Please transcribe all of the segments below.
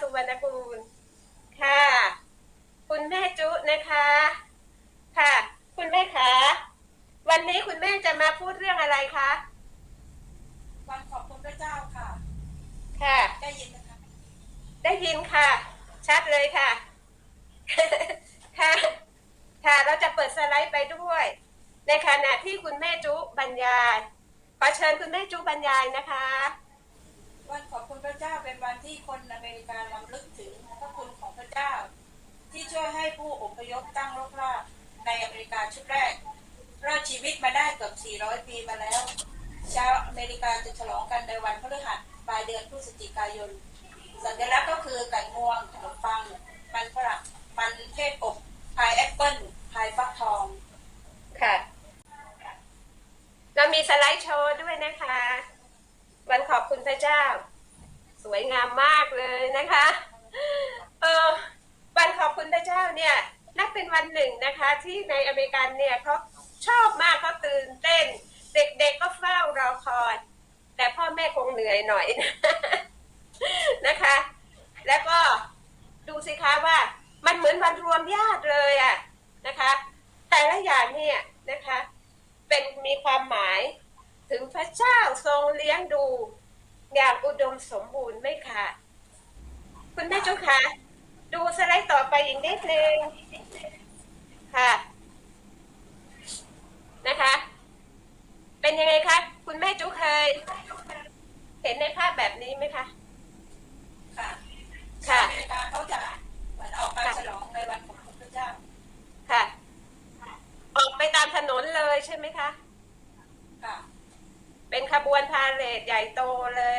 สุวรรณกูลค่ะ คุณแม่จุนะคะ ค่ะ คุณแม่คะวันนี้คุณแม่จะมาพูดเรื่องอะไรคะวันขอบคุณพระเจ้าค่ะ ค่ะ ได้ยินนะคะ ได้ยินค่ะ ชัดเลยค่ะ ค่ะ ค่ะเราจะเปิดสไลด์ไปด้วย ในขณะที่คุณแม่จุบรรยายขอเชิญคุณแม่จุบรรยายนะคะ วันขอบคุณพระเจ้าเป็นวันที่คนอเมริกาลำลึกถึงพระคุณของพระเจ้า ที่ช่วยให้ผู้อพยพตั้งรกรากในอเมริกาชุดแรกรอดชีวิตมาได้เกือบ 400 ปีมาแล้ว ชาวอเมริกาจะฉลองกันในวันพฤหัสปลายเดือนพฤศจิกายน สัญลักษณ์ก็คือไก่งวงขนมปัง มันฝรั่งมันเทศอบพายแอปเปิ้ลพายฟักทองค่ะเรามีสไลด์โชว์ด้วยนะคะ วันขอบคุณพระเจ้า สวยงามมากเลยนะคะ เออวันขอบคุณพระเจ้าเนี่ยนับเป็นวันหนึ่งนะคะ ที่ในอเมริกันเนี่ยเขาชอบมากเขาตื่นเต้น เด็กๆก็เฝ้ารอคอย แต่พ่อแม่คงเหนื่อยหน่อยนะคะ แล้วก็ดูสิคะว่ามันเหมือนวันรวมญาติเลยอะนะคะ แต่ละอย่างเนี่ยนะคะ เป็นมีความหมาย ถึงพระเจ้าทรงเลี้ยงดู อย่างอุดมสมบูรณ์ไม่ขาดคุณแม่จุ๊กคะดูสไลด์ต่อไปอีกนิดนึงค่ะ นะคะ เป็นยังไงคะ คุณแม่จุ๊เคย เห็นในภาพแบบนี้ไหมคะ ค่ะ อเมริกาเขาจะเหมือนออกไปฉลองในวันขอบคุณพระเจ้า ค่ะ ออกไปตามถนนเลยใช่ไหมคะ ค่ะ เป็นขบวนพาเหรดใหญ่โตเลย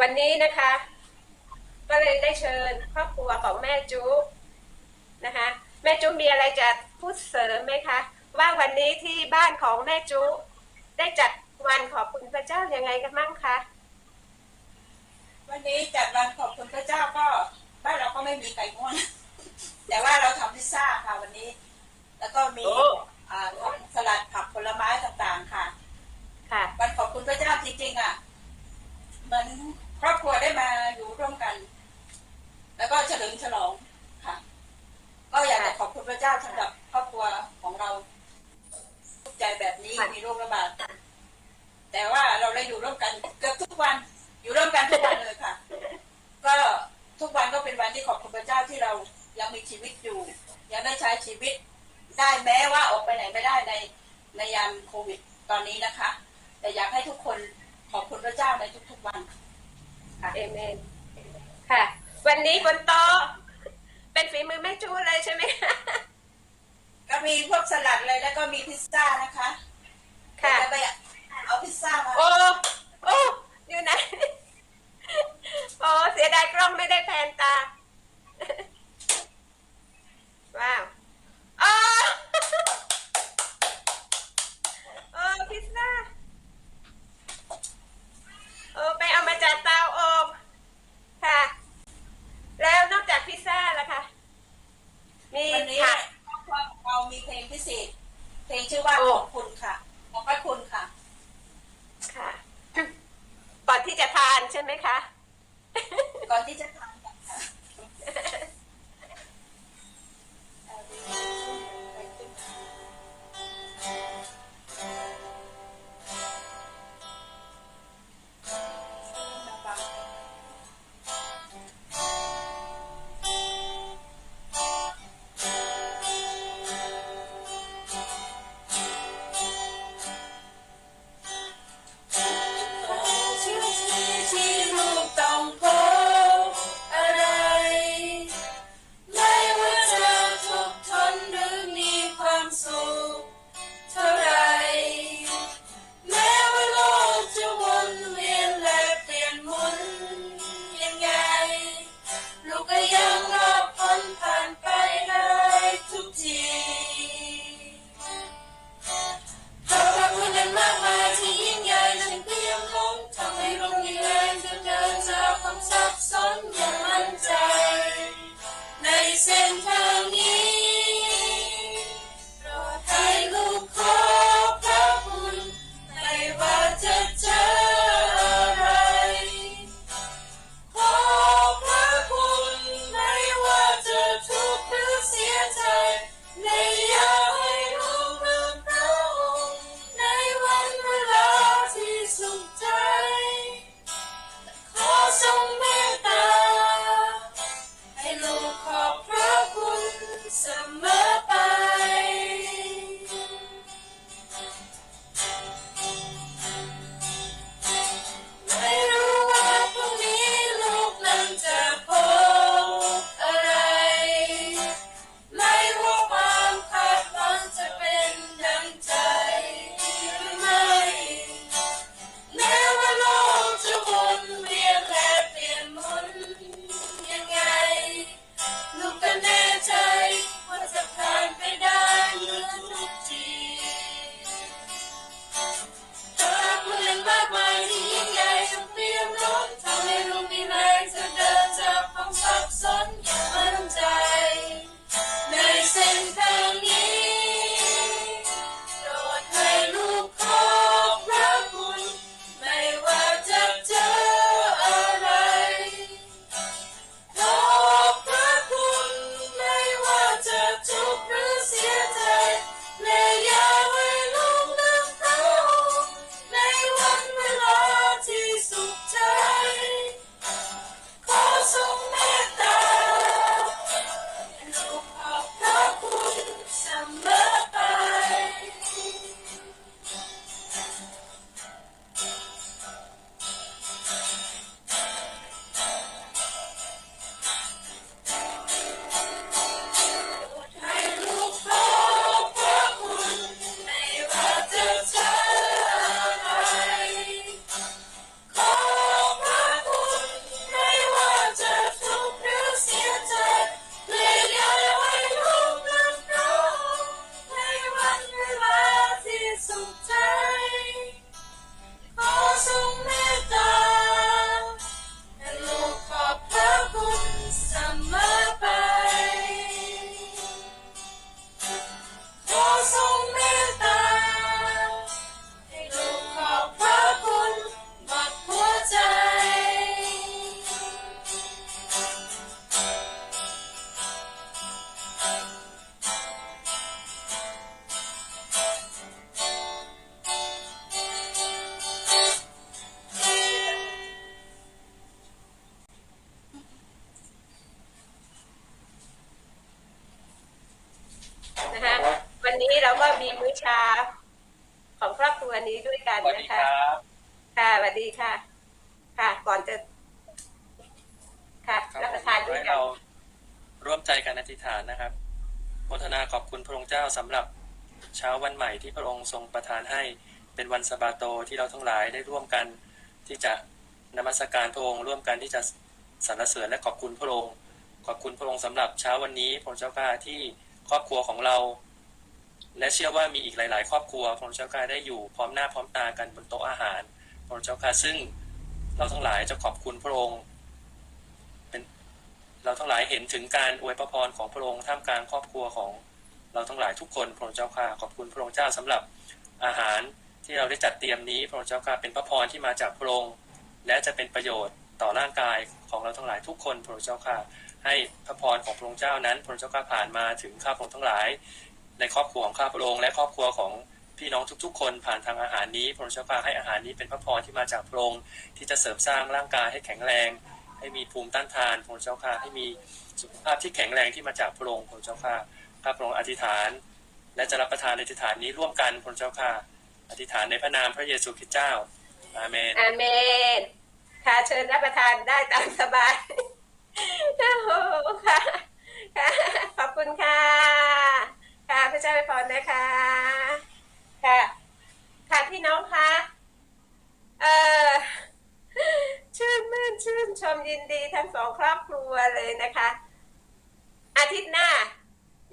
วันนี้นะคะ ก็เลยได้เชิญครอบครัวของแม่จุ๊นะคะ แม่จุ๊มีอะไรจะพูดเสริมไหมคะ ว่าวันนี้ที่บ้านของแม่จุได้จัดวันขอบคุณพระเจ้ายังไงกันบ้างคะวันนี้จัดวันขอบคุณพระเจ้าก็บ้านเราก็ไม่มีไก่ง่วนแต่ว่าเราทำพิซซ่าค่ะวันนี้ แล้วก็มีโอ้อ่าสลัดผักผลไม้ต่างๆค่ะ ค่ะวันขอบคุณพระเจ้าจริงๆอะเหมือน ครอบครัวได้มาอยู่ร่วมกัน แล้วก็เฉลิมฉลองค่ะ ก็อยากจะขอบคุณพระเจ้าสำหรับครอบครัวของเราทุกใจแบบนี้มีโรคระบาดแต่ว่าเราได้อยู่ร่วมกันเกือบทุกวันอยู่ร่วมกันทุกวันเลยค่ะ ก็ทุกวันก็เป็นวันที่ขอบคุณพระเจ้าที่เรายังมีชีวิตอยู่ ยังได้ใช้ชีวิตได้แม้ว่าออกไปไหนไม่ได้ในในยามโควิดตอนนี้นะคะ แต่อยากให้ทุกคนขอบคุณพระเจ้าในทุกๆวัน เอเมนค่ะ วันนี้บนโต๊ะเป็นฝีมือแม่จูเลยใช่ไหม ก็มีพวกสลัดเลยแล้วก็มีพิซซ่านะคะ นนี้เราก็มีมื้อเช้าของครอบครัวนี้ด้วยกันสวัสดีนะคคะรับค่ะสวัสดีค่ะ ค่ะ ก่อนจะ ค่ะครับรับประทานด้วให้ยกัเรานร่วมใจกันอธิษฐานนะครับโมทนาขอบคุณพระองค์เจ้าสำหรับเช้าวันใหม่ที่พระองค์ทรงประทานให้เป็นวันสะบาโตที่เราทั้งหลายได้ร่วมกันที่จะนมัสการพระองค์ร่วมกันที่จะสรรเสริญและขอบคุณพระองค์ ขอบคุณพระองค์สำหรับเช้าวันนี้พระองค์เจ้าข้าที่ครอบครัวของเรา และเชื่อว่ามีอีกหลาย ๆ ครอบครัวพระเจ้าข้าได้อยู่พร้อมหน้าพร้อมตากันบนโต๊ะอาหารพระเจ้าข้าซึ่งเราทั้งหลายจะขอบคุณพระองค์เป็นเราทั้งหลายเห็นถึงการอวยพระพรของพระองค์ท่ามกลางครอบครัวของเราทั้งหลายทุกคนพระเจ้าข้าขอบคุณพระองค์เจ้าสำหรับอาหารที่เราได้จัดเตรียมนี้พระเจ้าข้าเป็นพระพรที่มาจากพระองค์และจะเป็นประโยชน์ต่อร่างกายของเราทั้งหลายทุกคนพระเจ้าข้าให้พระพรของพระองค์เจ้านั้นพระเจ้าข้าผ่านมาถึงข้าพระองค์ทั้งหลาย ในครอบครัวของข้าพระองค์และครอบครัวของพี่น้องทุกๆ คนผ่านทางอาหารนี้พระองค์เจ้าข้าให้อาหารนี้เป็นพระพรที่มาจากพระองค์ที่จะเสริมสร้างร่างกายให้แข็งแรง ให้มีภูมิต้านทานพระองค์เจ้าข้าให้มีสุขภาพที่แข็งแรงที่มาจากพระองค์พระเจ้าข้าข้าพระองค์อธิษฐาน และจะรับประทานในอธิษฐานนี้ร่วมกันพระเจ้าข้าอธิษฐานในพระนามพระเยซูคริสต์เจ้าอาเมนอาเมนค่ะเชิญรับประทานได้ตามสบายโอ้ค่ะ ขอบคุณค่ะ ค่ะพระเจ้าไปพรนะคะ ค่ะ ค่ะพี่น้องคะเอ่อชื่นมื่นชื่นชมยินดีทั้งสองครอบครัวเลยนะคะ อาทิตย์หน้า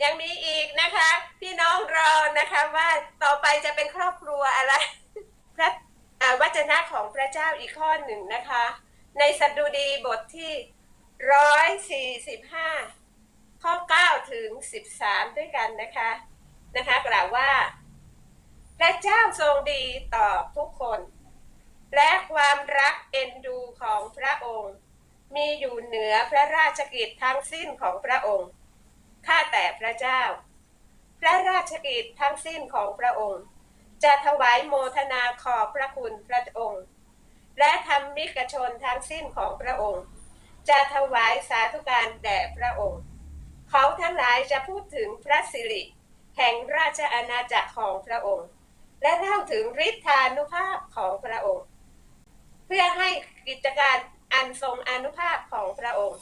ยังมีอีกนะคะ พี่น้องรอนะคะว่าต่อไปจะเป็นครอบครัวอะไรพระวจนะของพระเจ้าอีกข้อหนึ่งนะคะ ในสดุดีบทที่ร้อยสี่สิบห้า ข้อเก้าถึงสิบสามด้วยกันนะคะนะคะกล่าวว่าพระเจ้าทรงดีต่อทุกคน และความรักเอ็นดูของพระองค์ มีอยู่เหนือพระราชกิจทั้งสิ้นของพระองค์ข้าแต่พระเจ้า พระราชกิจทั้งสิ้นของพระองค์ จะถวายโมทนาขอบพระคุณพระองค์ และธรรมิกชนทั้งสิ้นของพระองค์ จะถวายสาธุการแด่พระองค์ เขาทั้งหลายจะพูดถึงพระสิริ แห่งราชอาณาจักรของพระองค์ และเล่าถึงฤทธานุภาพของพระองค์ เพื่อให้กิจการอันทรงอานุภาพของพระองค์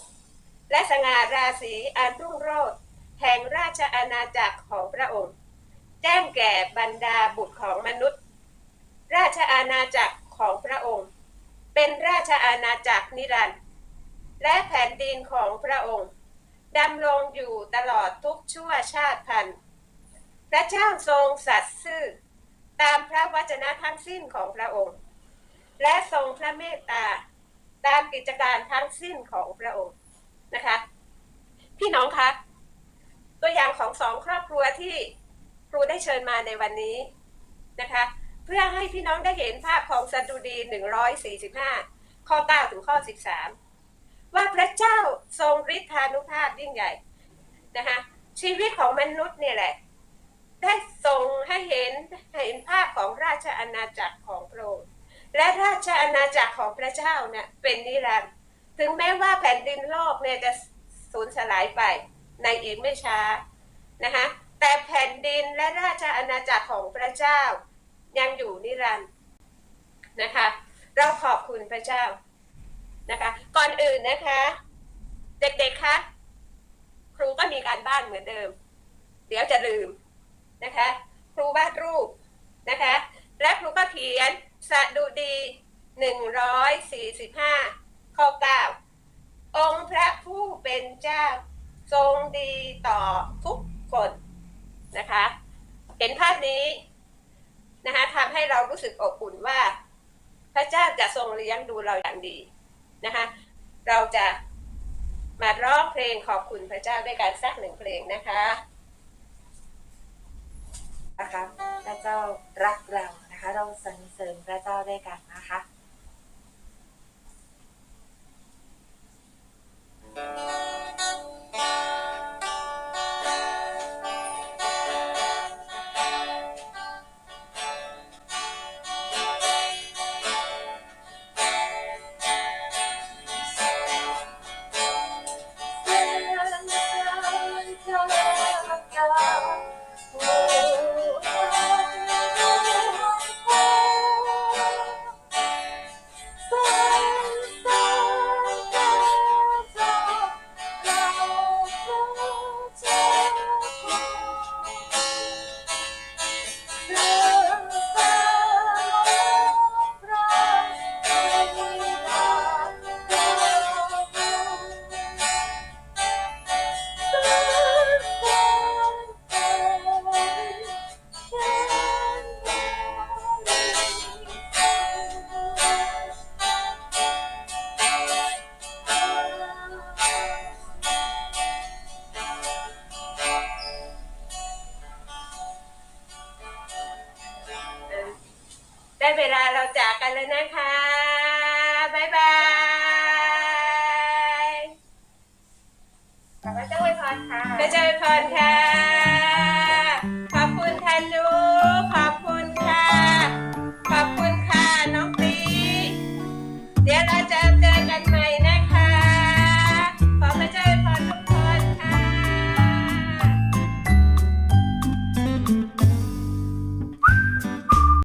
และสง่าราศีอันรุ่งโรจน์แห่งราชอาณาจักรของพระองค์ แจ้งแก่บรรดาบุตรของมนุษย์ ราชอาณาจักรของพระองค์ เป็นราชอาณาจักรนิรันดร์และแผ่นดินของพระองค์ ดำรงอยู่ตลอดทุกชั่วชาติพันธุ์ พระเจ้าทรงสัตย์ซื่อ ตามพระวจนะทั้งสิ้นของพระองค์ และทรงพระเมตตา ตามกิจการทั้งสิ้นของพระองค์นะคะ พี่น้องคะตัวอย่างของสองครอบครัวที่ครูได้เชิญมาในวันนี้นะคะ เพื่อให้พี่น้องได้เห็นภาพของสดุดี 145 ข้อ 9 ถึงข้อ 13 ว่าพระเจ้าทรงฤทธานุภาพยิ่งใหญ่นะคะชีวิตของมนุษย์เนี่ยแหละ ได้ทรงให้เห็นเห็นภาพของราชอาณาจักรของพระองค์และราชอาณาจักรของพระเจ้าเนี่ยเป็นนิรันดร์ถึงแม้ว่าแผ่นดินโลกเนี่ยจะสูญสลายไปในอีกไม่ช้านะคะแต่แผ่นดินและราชอาณาจักรของพระเจ้ายังอยู่นิรันดร์นะคะ เราขอบคุณพระเจ้า นะคะ ก่อนอื่นนะคะ เด็กๆคะครูก็มีการบ้านเหมือนเดิม เดี๋ยวจะลืมนะคะ ครูวาดรูปนะคะ และครูก็เขียนสะดุดีหนึ่งร้อยสี่สิบห้าข้อเก้าองค์พระผู้เป็นเจ้า ทรงดีต่อทุกคนนะคะ เห็นภาพนี้นะคะทำให้เรารู้สึกอบอุ่นว่า พระเจ้าจะทรงเลี้ยงดูเราอย่างดี นะคะ เราจะมาร้องเพลงขอบคุณพระเจ้าด้วยการสักหนึ่งเพลงนะคะนะคะพระเจ้ารักเรานะคะ เราสรรเสริญพระเจ้าด้วยกันนะคะอ พระเจ้าพรค่ะ